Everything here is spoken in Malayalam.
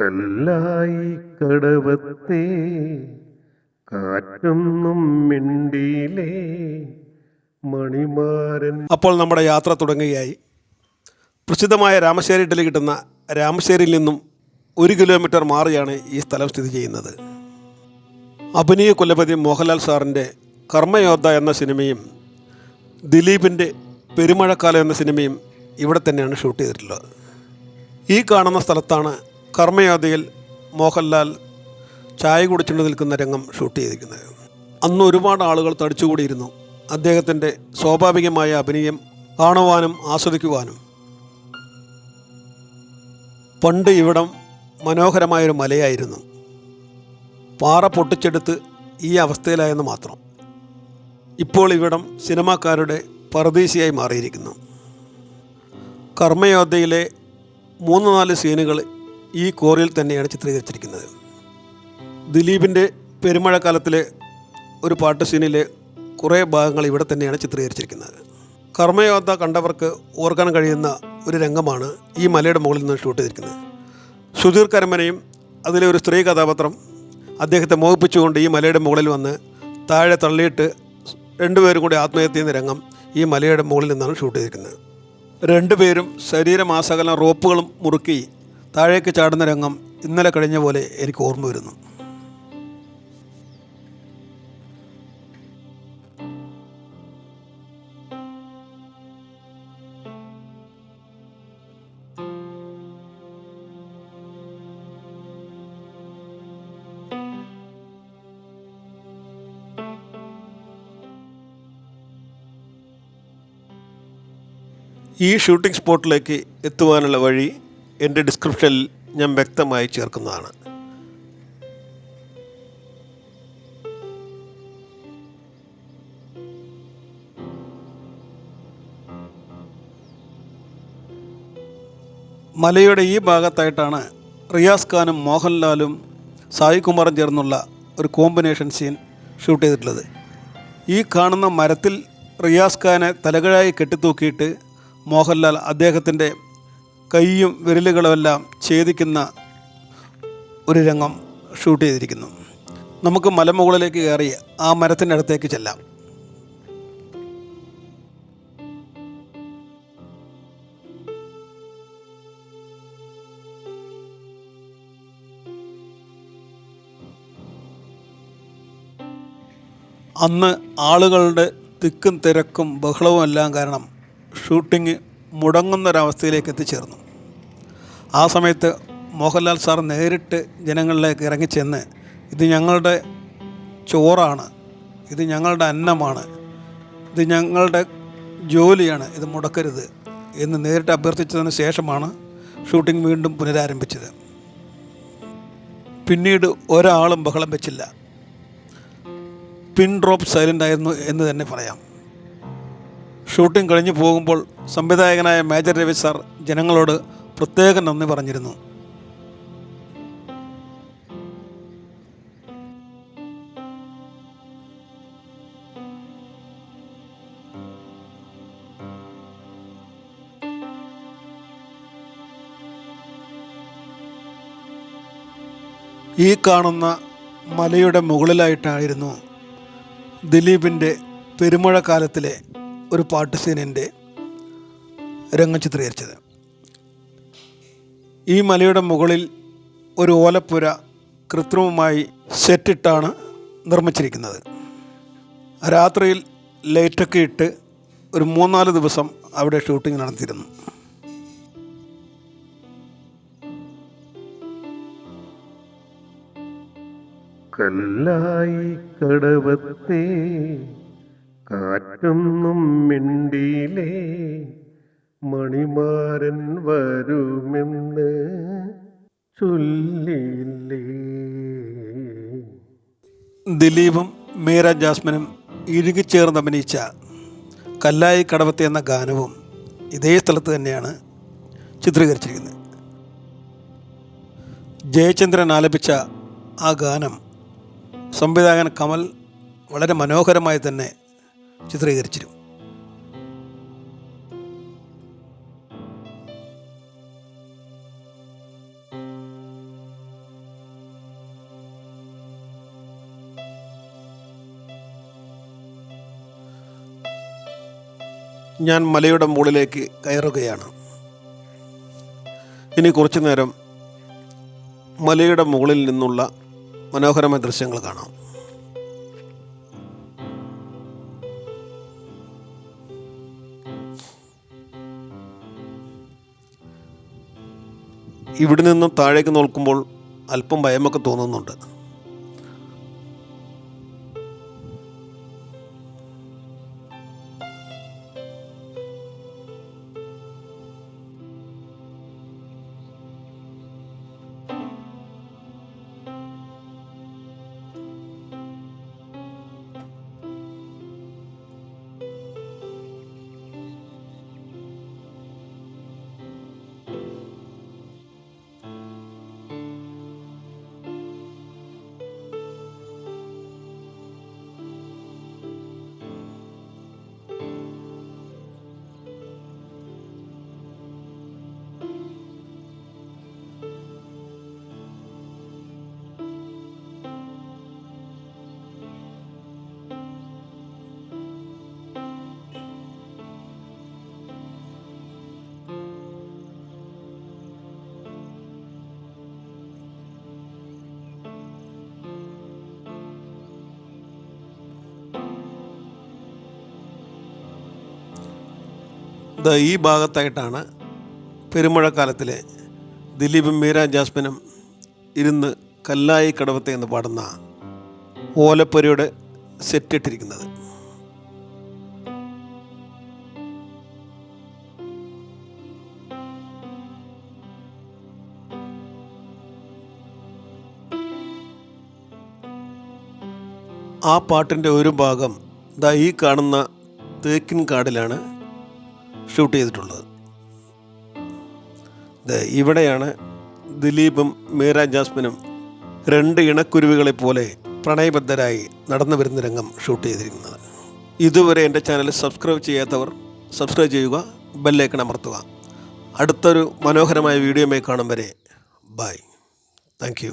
കല്ലായി കടവത്തെ കാറ്റൊന്നും മിണ്ടിയിലേ മണിമാരൻ. അപ്പോൾ നമ്മുടെ യാത്ര തുടങ്ങുകയായി. പ്രസിദ്ധമായ രാമശ്ശേരി ഇഡലി കിട്ടുന്ന രാമശ്ശേരിയിൽ നിന്നും ഒരു കിലോമീറ്റർ മാറിയാണ് ഈ സ്ഥലം സ്ഥിതി ചെയ്യുന്നത്. അഭിനയ കുലപതി മോഹൻലാൽ സാറിന്റെ കർമ്മയോദ്ധ എന്ന സിനിമയും ദിലീപിന്റെ പെരുമഴക്കാലം എന്ന സിനിമയും ഇവിടെ തന്നെയാണ് ഷൂട്ട് ചെയ്തിട്ടുള്ളത്. ഈ കാണുന്ന സ്ഥലത്താണ് കർമ്മയോദ്ധയിൽ മോഹൻലാൽ ചായ കുടിച്ചുകൊണ്ട് നിൽക്കുന്ന രംഗം ഷൂട്ട് ചെയ്തിരിക്കുന്നത്. അന്ന് ഒരുപാട് ആളുകൾ തടിച്ചുകൂടിയിരുന്നു. അദ്ദേഹത്തിന്റെ സ്വാഭാവികമായ അഭിനയം കാണുവാനും ആസ്വദിക്കുവാനും. പണ്ട് ഇവിടം മനോഹരമായൊരു മലയായിരുന്നു. പാറ പൊട്ടിച്ചെടുത്ത് ഈ അവസ്ഥയിലായെന്ന് മാത്രം. ഇപ്പോൾ ഇവിടം സിനിമാക്കാരുടെ പരദീശയായി മാറിയിരിക്കുന്നു. കർമ്മയോദ്ധയിലെ മൂന്ന് നാല് സീനുകൾ ഈ കോറിയിൽ തന്നെയാണ് ചിത്രീകരിച്ചിരിക്കുന്നത്. ദിലീപിന്റെ പെരുമഴക്കാലത്തിലെ ഒരു പാട്ട് സീനിലെ കുറേ ഭാഗങ്ങൾ ഇവിടെ തന്നെയാണ് ചിത്രീകരിച്ചിരിക്കുന്നത്. കർമ്മയോദ്ധ കണ്ടവർക്ക് ഓർക്കാൻ കഴിയുന്ന ഒരു രംഗമാണ് ഈ മലയുടെ മുകളിൽ നിന്ന് ഷൂട്ട് ചെയ്തിരിക്കുന്നത്. സുധീർ കരമനയും അതിലെ ഒരു സ്ത്രീ കഥാപാത്രം അദ്ദേഹത്തെ മോഹിപ്പിച്ചുകൊണ്ട് ഈ മലയുടെ മുകളിൽ വന്ന് താഴെ തള്ളിയിട്ട് രണ്ടുപേരും കൂടി ആത്മഹത്യ ചെയ്യുന്ന രംഗം ഈ മലയുടെ മുകളിൽ നിന്നാണ് ഷൂട്ട് ചെയ്തിരിക്കുന്നത്. രണ്ടുപേരും ശരീരമാസകലം റോപ്പുകളും മുറുക്കി താഴേക്ക് ചാടുന്ന രംഗം ഇന്നലെ കഴിഞ്ഞ പോലെ എനിക്ക് ഓർമ്മ വരുന്നു. ഈ ഷൂട്ടിംഗ് സ്പോട്ടിലേക്ക് എത്തുവാനുള്ള വഴി എന്റെ ഡിസ്ക്രിപ്ഷനിൽ ഞാൻ വ്യക്തമായി ചേർക്കുന്നതാണ്. മലയുടെ ഈ ഭാഗത്തായിട്ടാണ് റിയാസ് ഖാനും മോഹൻലാലും സായി കുമാറും ചേർന്നുള്ള ഒരു കോമ്പിനേഷൻ സീൻ ഷൂട്ട് ചെയ്തിട്ടുള്ളത്. ഈ കാണുന്ന മരത്തിൽ റിയാസ് ഖാനെ തലകഴായി കെട്ടിത്തൂക്കിയിട്ട് മോഹൻലാൽ അദ്ദേഹത്തിന്റെ കൈയും വിരലുകളുമെല്ലാം ഛേദിക്കുന്ന ഒരു രംഗം ഷൂട്ട് ചെയ്തിരിക്കുന്നു. നമുക്ക് മലമുകളിലേക്ക് കയറി ആ മരത്തിന്റെ അടുത്തേക്ക് ചെല്ലാം. അന്ന് ആളുകളുടെ തിക്കും തിരക്കും ബഹളവും എല്ലാം കാരണം ഷൂട്ടിംഗ് മുടങ്ങുന്നൊരവസ്ഥയിലേക്ക് എത്തിച്ചേർന്നു. ആ സമയത്ത് മോഹൻലാൽ സാർ നേരിട്ട് ജനങ്ങളിലേക്ക് ഇറങ്ങിച്ചെന്ന് ഇത് ഞങ്ങളുടെ ചോറാണ് ഇത് ഞങ്ങളുടെ അന്നമാണ് ഇത് ഞങ്ങളുടെ ജോലിയാണ് ഇത് മുടക്കരുത് എന്ന് നേരിട്ട് അഭ്യർത്ഥിച്ചതിന് ശേഷമാണ് ഷൂട്ടിംഗ് വീണ്ടും പുനരാരംഭിച്ചത്. പിന്നീട് ഒരാളും ബഹളം വെച്ചില്ല. പിൻ ഡ്രോപ്പ് സൈലന്റ് ആയിരുന്നു എന്ന് തന്നെ പറയാം. ഷൂട്ടിംഗ് കഴിഞ്ഞു പോകുമ്പോൾ സംവിധായകനായ മേജർ രവി സാർ ജനങ്ങളോട് പ്രത്യേകം നന്ദി പറഞ്ഞിരുന്നു. ഈ കാണുന്ന മലയുടെ മുകളിലായിട്ടായിരുന്നു ദിലീപിന്റെ പെരുമഴക്കാലത്തിലെ ഒരു പാട്ട് സീനിന്റെ രംഗം ചിത്രീകരിച്ചത് ഈ മലയുടെ മുകളിൽ ഒരു ഓലപ്പുര കൃത്രിമമായി സെറ്റിട്ടാണ് നിർമ്മിച്ചിരിക്കുന്നത്. രാത്രിയിൽ ലൈറ്റൊക്കെ ഇട്ട് ഒരു മൂന്നാൽ ദിവസം അവിടെ ഷൂട്ടിംഗ് നടത്തിയിരുന്നു. കല്ലായി കടവത്തെ കാറ്റൊന്നും മിണ്ടിയിലേ മണിമാരൻ വരുമെന്ന് ചൊല്ലില്ലേ? ദിലീപും മീര ജാസ്മിനും ഇഴുകിച്ചേർന്ന് അഭിനയിച്ച കല്ലായി കടവത്തെ എന്ന ഗാനവും ഇതേ സ്ഥലത്ത് തന്നെയാണ് ചിത്രീകരിച്ചിരിക്കുന്നത്. ജയചന്ദ്രൻ ആലപിച്ച ആ ഗാനം സംവിധായകൻ കമൽ വളരെ മനോഹരമായി തന്നെ ചിത്രീകരിച്ചിരുന്നു. ഞാൻ മലയുടെ മുകളിലേക്ക് കയറുകയാണ്. ഇനി കുറച്ചു നേരം മലയുടെ മുകളിൽ നിന്നുള്ള മനോഹരമായ ദൃശ്യങ്ങൾ കാണാം. ഇവിടെ നിന്നും താഴേക്ക് നോക്കുമ്പോൾ അല്പം ഭയമൊക്കെ തോന്നുന്നുണ്ട്. ദാ ഈ ഭാഗത്തായിട്ടാണ് പെരുമഴക്കാലത്തിലെ ദിലീപും മീര ജാസ്മിനും ഇരുന്ന് കല്ലായി കടവത്തെ എന്ന് പാടുന്ന ഓലപ്പുരയുടെ സെറ്റിട്ടിരിക്കുന്നത് ആ പാട്ടിന്റെ ഒരു ഭാഗം ദാ ഈ കാണുന്ന തേക്കിൻ കാടിലാണ് ഷൂട്ട് ചെയ്തിട്ടുള്ളത്. ഇവിടെയാണ് ദിലീപും മീര ജാസ്മിനും രണ്ട് ഇണക്കുരുവികളെ പോലെ പ്രണയബദ്ധരായി നടന്നു വരുന്ന രംഗം ഷൂട്ട് ചെയ്തിരിക്കുന്നത്. ഇതുവരെ എന്റെ ചാനൽ സബ്സ്ക്രൈബ് ചെയ്യാത്തവർ സബ്സ്ക്രൈബ് ചെയ്യുക ബെല്ലേക്കൺ അമർത്തുക. അടുത്തൊരു മനോഹരമായ വീഡിയോയുമായി കാണും വരെ. ബൈ. താങ്ക്